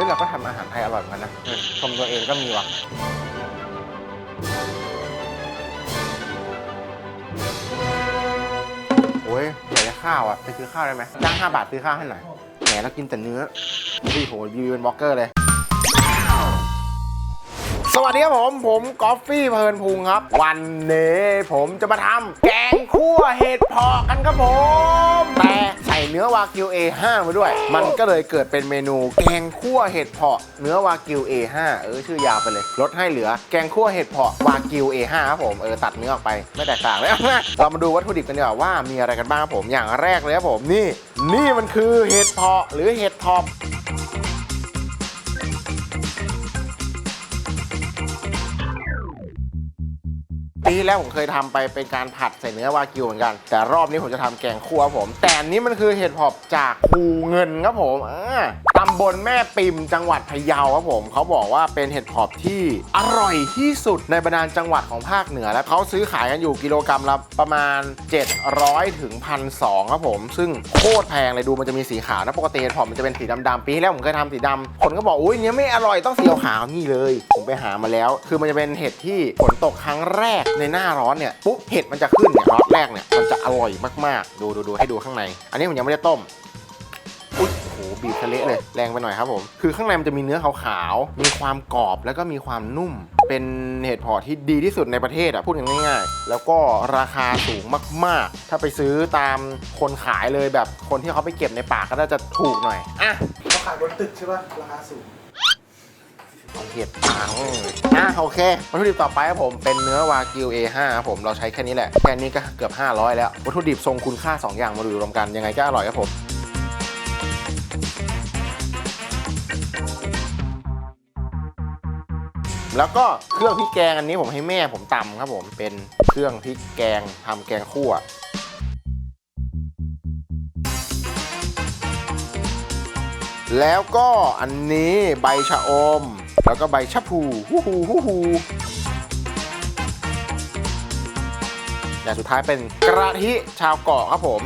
ฮ้ยเราก็ทำอาหารไทยอร่อยเหมือนกันนะเออชมตัวเองก็มีว่ะ โอ้ยอยากจะข้าวอะไปซื้อข้าวได้ไหมจ้างห้าบาทซื้อข้าวให้หน่อยแหมเรากินแต่เนื้อพี่โหรีวิวเป็นบล็อกเกอร์เลย วัสดีครับผม ผมกอฟฟี่เพลินพุงครับ วันนี้ผมจะมาทำแกงคั่วเห็ดเพาะกันครับผม แต่ใส่เนื้อวากิว A5 มาด้วย มันก็เลยเกิดเป็นเมนูแกงคั่วเห็ดเพาะเนื้อวากิว A5 เออชื่อยาวไปเลย ลดให้เหลือแกงคั่วเห็ดเพาะวากิว A5 ครับผมเออตัดเนื้อออกไปไม่แตกต่างเลยเรามาดูวัตถุดิบกันดีกว่าว่ามีอะไรกันบ้างครับผมอย่างแรกเลยครับผมนี่ นี่มันคือเห็ดเพาะหรือเห็ดทอป ปีที่แล้วผมเคยทำไปเป็นการผัดใส่เนื้อวากิวเหมือนกัน แต่รอบนี้ผมจะทำแกงคั่วผม แต่นี้มันคือเห็ดหอบจากภูเงินครับผมอ่าตำบลแม่ปิมจังหวัดพะเยาครับผม เขาบอกว่าเป็นเห็ดหอบที่อร่อยที่สุดในบรรดาจังหวัดของภาคเหนือ และเขาซื้อขายกันอยู่กิโลกรัมละประมาณ 700ถึงพันสครับผม ซึ่งโคตรแพงเลยดูมันจะมีสีขาวนะปกติเห็ดหอบมันจะเป็นสีดำๆปีที่แล้วผมเคยทำสีดำคนก็บอกอุ้ยเนี้ยไม่อร่อยต้องสีขาวนี่เลย ผมไปหามาแล้ว คือมันจะเป็นเห็ดที่ฝนตกครั้งแรกในหน้าร้อนเนี่ยปุ๊บเห็ดมันจะขึ้นเนี่ยรอบแรกเนี่ยมันจะอร่อยมากๆ ดูดูดูให้ดูข้างใน อันนี้ผมยังไม่ได้ต้มอุ๊ยโหบีบทะเลเลยแรงไปหน่อยครับผมคือข้างในมันจะมีเนื้อขาวๆมีความกรอบแล้วก็มีความนุ่ม เป็นเห็ดเพาะที่ดีที่สุดในประเทศอะพูดง่ายๆ แล้วก็ราคาสูงมากๆ ถ้าไปซื้อตามคนขายเลยแบบคนที่เขาไปเก็บในป่าก็น่าจะถูกหน่อยอะเขาขายบนตึกใช่ป่ะราคาสูง เอาเห็ดปังอะโอเควัตถุดิบต่อไปครับผมเป็นเนื้อวากิว A5 ครับผมเราใช้แค่นี้แหละแค่นี้ก็เกือบ 500 แล้ววัตถุดิบทรงคุณค่า 2 อย่างมาดูรวมกันยังไงก็อร่อยครับผมแล้วก็เครื่องพริกแกงอันนี้ผมให้แม่ผมตำครับผมเป็นเครื่องพริกแกงทำแกงคั่วแล้วก็อันนี้ใบชะอม แล้วก็ใบชะพูฮู้ฮูฮู้ฮูอย่างสุดท้ายเป็นกระทิชาวเกาะครับผม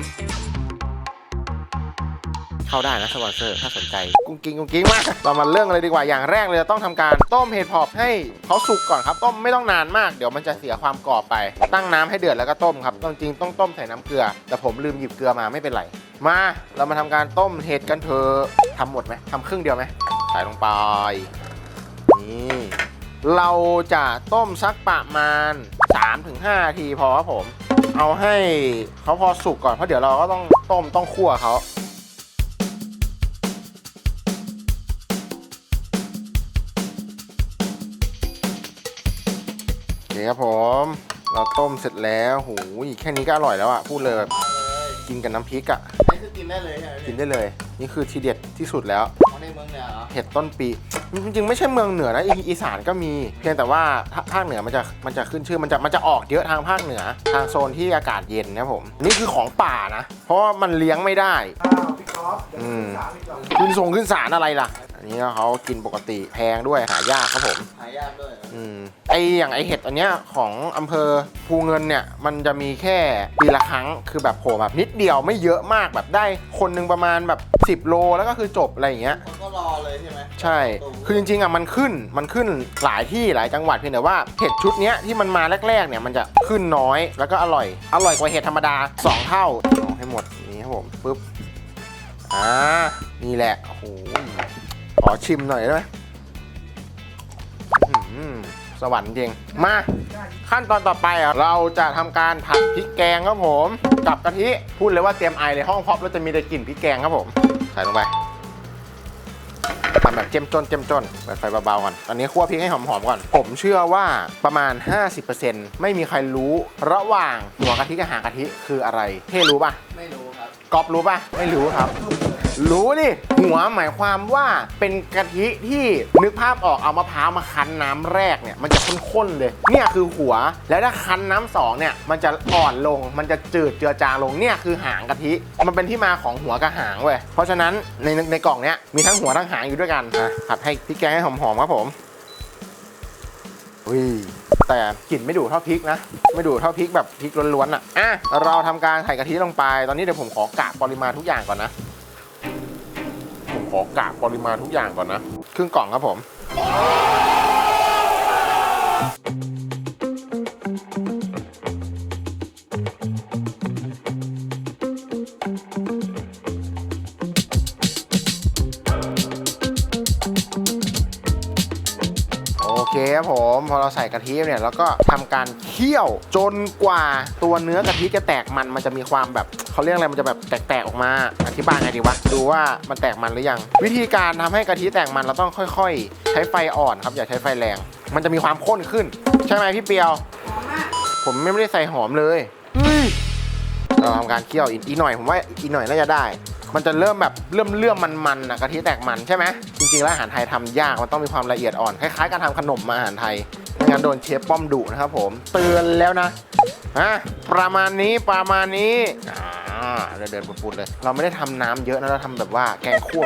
เข้าได้นะสปอนเซอร์ถ้าสนใจ กุ้งกิ้งกุ้งกิ้งมากเรามาเรื่องเลยดีกว่าอย่างแรกเลยต้องทำการต้มเห็ดพอบให้เขาสุกก่อนครับ ต้มไม่ต้องนานมากเดี๋ยวมันจะเสียความกรอบไป ตั้งน้ำให้เดือดแล้วก็ต้มครับต้องจริงต้องต้มใส่น้ำเกลือ แต่ผมลืมหยิบเกลือมาไม่เป็นไรมาเรามาทำการต้มเห็ดกันเถอะทำหมดไหมทำครึ่งเดียวไหมใส่ลงไป นี่เราจะต้มสักประมาณ 3-5นาทีพอครับผม เอาให้เขาพอสุกก่อนเพราะเดี๋ยวเราก็ต้องต้มต้องคั่วเขาโอเคครับผม เราต้มเสร็จแล้วหูยแค่นี้ก็อร่อยแล้วอะพูดเลยแบบกินกับน้ำพริกอะนี่คือกินได้เลยใช่ไหมกินได้เลย นี่คือทีเด็ดที่สุดแล้วเขาในเมืองเนี่ยเหรอเห็ดต้นปี จริงๆไม่ใช่เมืองเหนือนะอีอีสานก็มี เพียงแต่ว่าภาภาคเหนือมันจะมันจะขึ้นชื่อมันจะมันจะออกเยอะทางภาคเหนือ ทางโซนที่อากาศเย็นนะครับผมนี่คือของป่านะ เพราะว่ามันเลี้ยงไม่ได้ อ้าวพี่กอล์ฟเดี๋ยวอืมสามพี่กอล์ฟขึ้นทรงขึ้นสารอะไรล่ะอั นนี้เขากินปกติแพงด้วยหายากครับผม หายากด้วยเหรออืมไออย่างไอเห็ดอันเนี้ยของอำเภอภูเงินเนี่ยมันจะมีแค่ปีละครั้งคือแบบโผล่แบบนิดเดียวไม่เยอะมากแบบได้คนหนึ่งประมาณแบบ 10 โลแล้วก็คือจบอะไรอย่างเงี้ย คนก็รอเลยใช่ไหมใช่ คือจริงๆอะมันขึ้น มันขึ้นหลายที่หลายจังหวัดเพียงแต่ว่าเห็ดชุดเนี้ยที่มันมาแรกๆเนี่ยมันจะขึ้นน้อยแล้วก็อร่อย อร่อยกว่าเห็ดธรรมดา 2 เท่าเอาให้หมดนี่ครับผมปึ๊บ อ่า นี่แหละ โอ้โห ขอชิมหน่อยได้ไหมอื้อหือสวรรค์จริง มา ขั้นตอนต่อไปอะเราจะทำการผัดพริกแกงครับผม กับกะทิพูดเลยว่าเตรียมไอเลยห้องพอปแล้วจะมีแต่กลิ่นพริกแกงครับผม ใส่ลงไปทำแบบเจ้มจนเจ้มจนเปิดไฟเบาๆก่อนตอนนี้คั่วพริกให้หอมๆก่อน ผมเชื่อว่าประมาณ 50%ไม่มีใครรู้ ระหว่างหัวกะทิกับหางกะทิคืออะไรเท่รู้ป่ะ ไม่รู้ครับก๊อฟรู้ป่ะ ไม่รู้ครับ รู้ดิหัวหมายความว่าเป็นกะทิที่นึกภาพออกเอามะพร้าวมาคั้นน้ำแรกเนี่ยมันจะข้นๆเลย เนี่ยคือหัวแล้วถ้าคั้นน้ำสองเนี่ยมันจะอ่อนลงมันจะจืดเจือจางลงเนี่ยคือหางกะทิ มันเป็นที่มาของหัวกับหางเว้ยเพราะฉะนั้นในในกล่องเนี้ยมีทั้งหัวทั้งหางอยู่ด้วยกันอะผัดให้พริกแกงให้หอมๆครับผมอุ้ยแต่กลิ่นไม่ดูดเท่าพริกนะ ไม่ดูดเท่าพริกแบบพริกล้วนๆอะอะเราทำการใส่กะทิลงไป ตอนนี้เดี๋ยวผมขอกะปริมาณทุกอย่างก่อนนะ อกะปริมาณทุกอย่างก่อนนะ ครึ่งกล่องครับผมโอเคครับผมพอเราใส่กะทิเนี่ยแล้วก็ทำการเคี่ยวจนกว่าตัวเนื้อกะทิจะแตกมันมันจะมีความแบบ เขาเรียกอะไรมันจะแบบแตกๆออกมา อธิบายไงดีวะดูว่ามันแตกมันหรือยัง วิธีการทำให้กะทิแตกมันเราต้องค่อยๆ ใช้ไฟอ่อนครับอย่าใช้ไฟแรง มันจะมีความข้นขึ้น ใช่ไหมพี่เปียว ผมไม่ได้ใส่หอมเลยเฮ้ยเราทำการเคี่ยวอีกหน่อยผมว่าอีกหน่อยน่าจะได้ มันจะเริ่มแบบเริ่มเลื่อมมันๆนะกะทิแตกมันใช่ไหมจริงๆแล้วอาหารไทยทำยากมันต้องมีความละเอียดอ่อนคล้ายๆการทำขนมอาหารไทยไม่งั้นโดนเชฟป้อมดุนะครับผมเตือนแล้วนะฮะประมาณนี้ประมาณนี้ อ่าเดินเดินปุดๆเลย เราไม่ได้ทำน้ำเยอะนะเราทำแบบว่าแกงคั่ว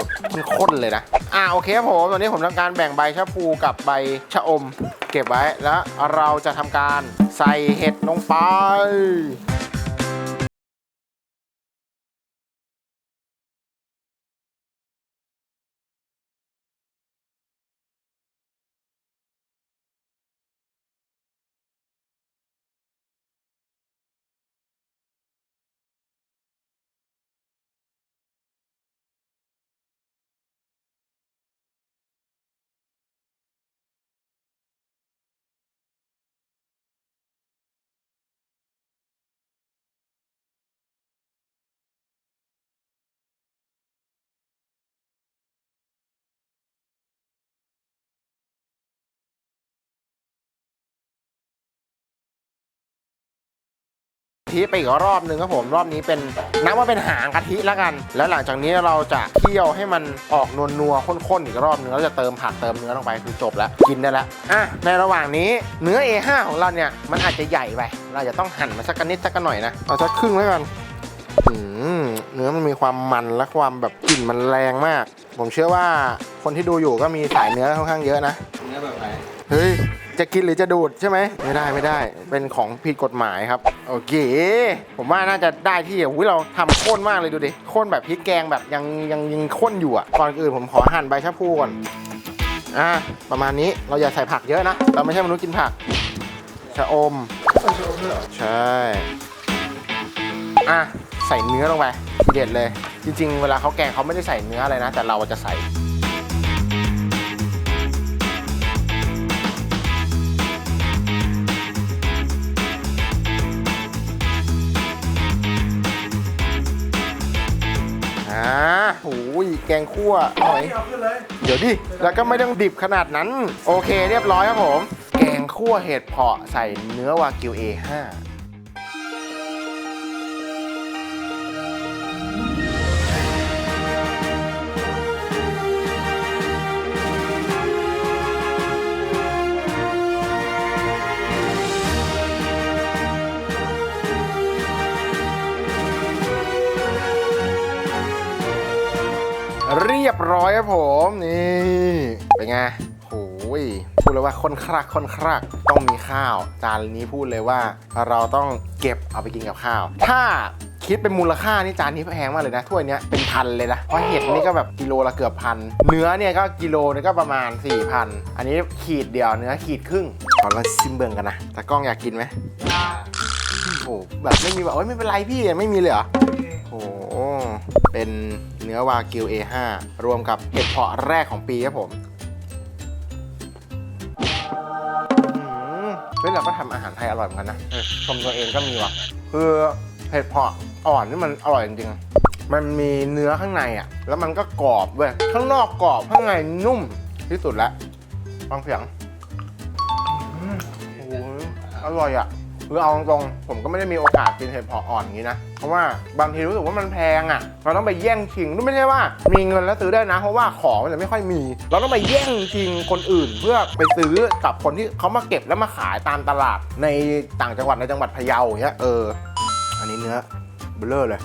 ข้นๆเลยนะ อ่าโอเคครับผมตอนนี้ผมทำการแบ่งใบชะพูกับใบชะอม เก็บไว้แล้วเราจะทำการใส่เห็ดลงไป ทิไปอีกรอบหนึ่งครับผมรอบนี้เป็นนับว่าเป็นหางกะทิแล้วกัน แล้วหลังจากนี้เราจะเคี่ยวให้มันออกนวลนัวๆข้นๆอีกรอบหนึงแล้วจะเติมผักเติมเนื้อลงไปคือจบแล้วกินได้แล้วอะในระหว่างนี้เนื้อ A5 ของเราเนี่ยมันอาจจะใหญ่ไปเราจะต้องหั่นมาสักนิดสักหน่อยนะเอาสักครึ่งไว้ก่อนอืมเนื้อมันมีความมันและความแบบกลิ่นมันแรงมาก ผมเชื่อว่าคนที่ดูอยู่ก็มีสายเนื้อค่อนข้างเยอะนะเนื้อแบบไหนเฮ้ย จะกินหรือจะดูดใช่ไหมไม่ได้ไม่ได้เป็นของผิดกฎหมายครับโอเคผมว่าน่าจะได้ที่อุ้ยเราทำข้นมากเลยดูดิข้นแบบพริกแกงแบบยังยังยังข้นอยู่อะก่อนอื่นผมขอหั่นใบชะพูก่อนอะประมาณนี้เราอย่าใส่ผักเยอะนะ เราไม่ใช่มนุษย์กินผักชะอมใช่อะใส่เนื้อลงไปทีเด็ดเลย จริง ๆ เวลาเขาแกงเขาไม่ได้ใส่เนื้ออะไรนะ แต่เราจะใส่ แกงคั่วหอย เอาขึ้นเลย เดี๋ยวดิ แล้วก็ไม่ต้องดิบขนาดนั้น โอเคเรียบร้อยครับผม แกงคั่วเห็ดเผาะใส่เนื้อวากิว A5 เรียบร้อยครับผมนี่เป็นไงโอ้ยพูดเลยว่าคนครักคนครักต้องมีข้าวจานนี้พูดเลยว่า เราต้องเก็บเอาไปกินกับข้าว ถ้าคิดเป็นมูลค่านี่จานนี้แพงมากเลยนะถ้วยนี้เป็นพันเลยนะเพราะเห็ดนี่ก็แบบกิโลละเกือบพันเนื้อเนี่ยก็กิโลนึงก็ประมาณ4,000อันนี้ขีดเดียวเนื้อขีดครึ่งขอเราซิมเบิงกันนะแต่กล้องอยากกินไหมโอ้โหแบบไม่มีแบบเอ้ยไม่เป็นไรพี่ไม่มีเลยเหรอโอ้โหเป็น เนื้อวากิว A5 รวมกับเห็ดเพาะแรกของปีครับผมอื้อหือเฮ้ยเราก็ทำอาหารไทยอร่อยเหมือนกันนะเออชมตัวเองก็มีว่ะคือเห็ดเพาะอ่อนนี่มันอร่อยจริงๆ มันมีเนื้อข้างในอะ แล้วมันก็กรอบเว้ยข้างนอกกรอบข้างในนุ่มที่สุดแล้วฟังเสียงอื้อโอ้โหอร่อยอะ คือเอาตรงๆผมก็ไม่ได้มีโอกาสกินเห็ดเผาะอ่อนอย่างนี้นะ เพราะว่าบางทีรู้สึกว่ามันแพงอะ เราต้องไปแย่งชิงไม่ใช่ว่า มีเงินแล้วซื้อได้นะ เพราะว่าของมันจะไม่ค่อยมี เราต้องไปแย่งชิงคนอื่น เพื่อไปซื้อกับคนที่เขามาเก็บแล้วมาขายตามตลาดในต่างจังหวัดในจังหวัดพะเยาอย่างเงี้ยเออ อันนี้เนื้อเบลเลอร์เลย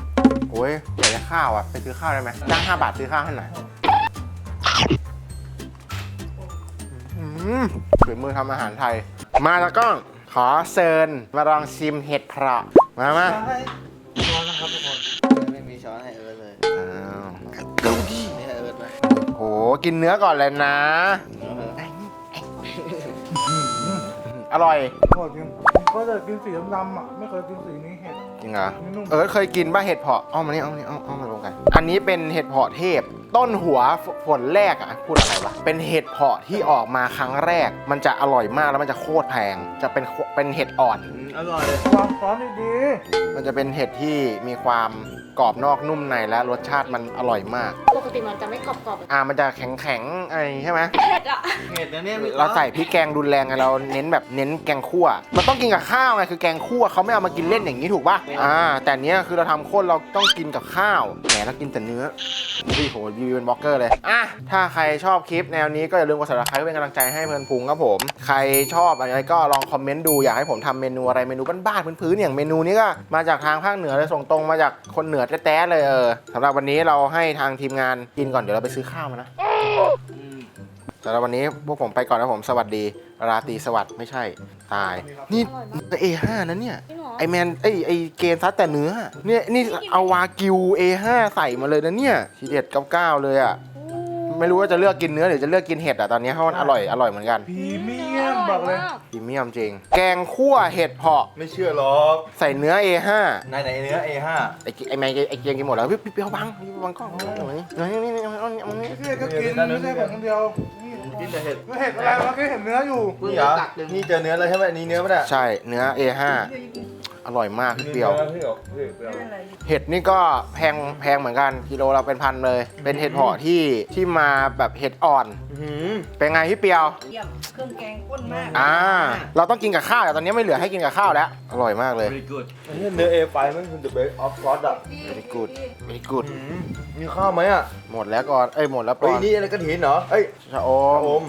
โอ้ยอยากจะข้าวอะไปซื้อข้าวได้ไหมจ้างห้าบาทซื้อข้าวให้หน่อยอืมฝีมือทำอาหารไทย มาตะกล้อง ขอเซิญมาลองชิมเห็ดเพราะมามาช้อนนะครับทุกคน ไม่มีช้อนให้เอิร์ธเลยอ้าวนี่ให้เอิร์ธไหมโหกินเนื้อก่อนเลยนะ อร่อย โคตรจริงก็จะกินสีดำๆอะ ไม่เคยกินสีนี้เห็ด จริงเหรอนุ่มเออเคยกินป่ะเห็ดเผาะเอามานี่เอามานี่เอาเอามาลงกันอันนี้เป็นเห็ดเผาะเทพ ต้นหัวฝฝนแรกอะพูดอะไรวะเป็นเห็ดเผาะที่ออกมาครั้งแรก มันจะอร่อยมากแล้วมันจะโคตรแพง จะเป็นโคเป็นเห็ดอ่อน อร่อยวางซ้อนดีมันจะเป็นเห็ดที่มีความ กรอบนอกนุ่มในและรสชาติมันอร่อยมาก ปกติมันจะไม่กรอบๆอ่ามันจะแข็งแข็งๆอะไรใช่ไหมเผ็ดอะเห็ดนะเนี่ยพี่เราใส่พริกแกงรุนแรงไงเราเน้นแบบเน้นแกงคั่ว มันต้องกินกับข้าวไงคือแกงคั่วเขาไม่เอามากินเล่นอย่างนี้ถูกป่ะอ่าแต่เนี้ยคือเราทำข้นเราต้องกินกับข้าวแหมเรากินแต่เนื้อพี่โหรีวิวเป็นบล็อกเกอร์เลยอะถ้าใครชอบคลิปแนวนี้ก็อย่าลืมกด subscribe เพื่อเป็นกำลังใจให้เพลินพุงครับผม ใครชอบอะไรก็ลองคอมเมนต์ดูอยากให้ผมทำเมนูอะไรเมนูบ้านๆพื้นๆอย่างเมนูนี้ก็มาจากทางภาคเหนือเลยส่งตรงมาจากคนเหนือแต้ๆเลยเออสำหรับวันนี้เราให้ทางทีมงานกินก่อนเดี๋ยวเราไปซื้อข้าวมานะสำหรับวันนี้พวกผมไปก่อนนะผมสวัสดี ราตรีสวัสดิ์ไม่ใช่ ตาย นี่อร่อยมากเอห้านะเนี่ยจริงเหรอไอแมนไอไอเกมซัดแต่เนื้อ เนี่ยนี่เอาวากิว A5 ใส่มาเลยนะเนี่ยทีเด็ด99เลยอะ ไม่รู้ว่าจะเลือกกินเนื้อหรือจะเลือกกินเห็ดอะตอนนี้เพราะมันอร่อยอร่อยเหมือนกันๆพรีเมียม บอกเลยพรีเมียมจริง แกงคั่วเห็ดเผาะไม่เชื่อหรอกใส่เนื้อ A5 ไหนไหนเนื้อ A5 ไอไอแมนไอเกียงกินหมดแล้วพี่พี่เปียวบังพี่บังกล้องเอามานี่นี่นี่นี่เอานี่เอานี่พี่ก็กินไม่ใช่ผมคนเดียวนี่กินแต่เห็ดเห็ดอะไรเมื่อกี้เห็นเนื้ออยู่นี่เหรอนี่เจอเนื้อเลยใช่ไหมนี่เนื้อปะเนี่ยใช่เนื้อ A5 อร่อยมากพี่เปียว พี่เหรอพี่เปรี้ยว เห็ดนี่ก็แพงแพงเหมือนกันกิโลเราเป็นพันเลย เป็นเห็ดเผาะที่ที่มาแบบเห็ดอ่อนอื้อหือเป็นไงพี่เปียว เยี่ยมเครื่องแกงข้นมากอ่า เราต้องกินกับข้าวแต่ตอนนี้ไม่เหลือให้กินกับข้าวแล้ว อร่อยมากเลย very good อันนี้เนื้อ A5 มันคือ the best of sauce อะ very good very good อื้อหือมีข้าวไหมอะหมดแล้วก่อน เอ้ยหมดแล้วก่เฮ้ยอนนี่อะไรกระถินเหรอเอ้ยชะอชะมอม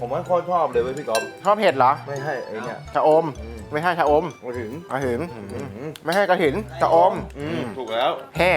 ผมว่าโคตรชอบเลยเว้ยพี่ก๊อฟชอบเห็ดเหรอไม่ให้ไอ้เนี่ยชะอม อืมไม่ใช่ชะอมมาถึงกระถิน อื้อหือไม่ให้กระถินชะอมอืมถูกแล้วแห่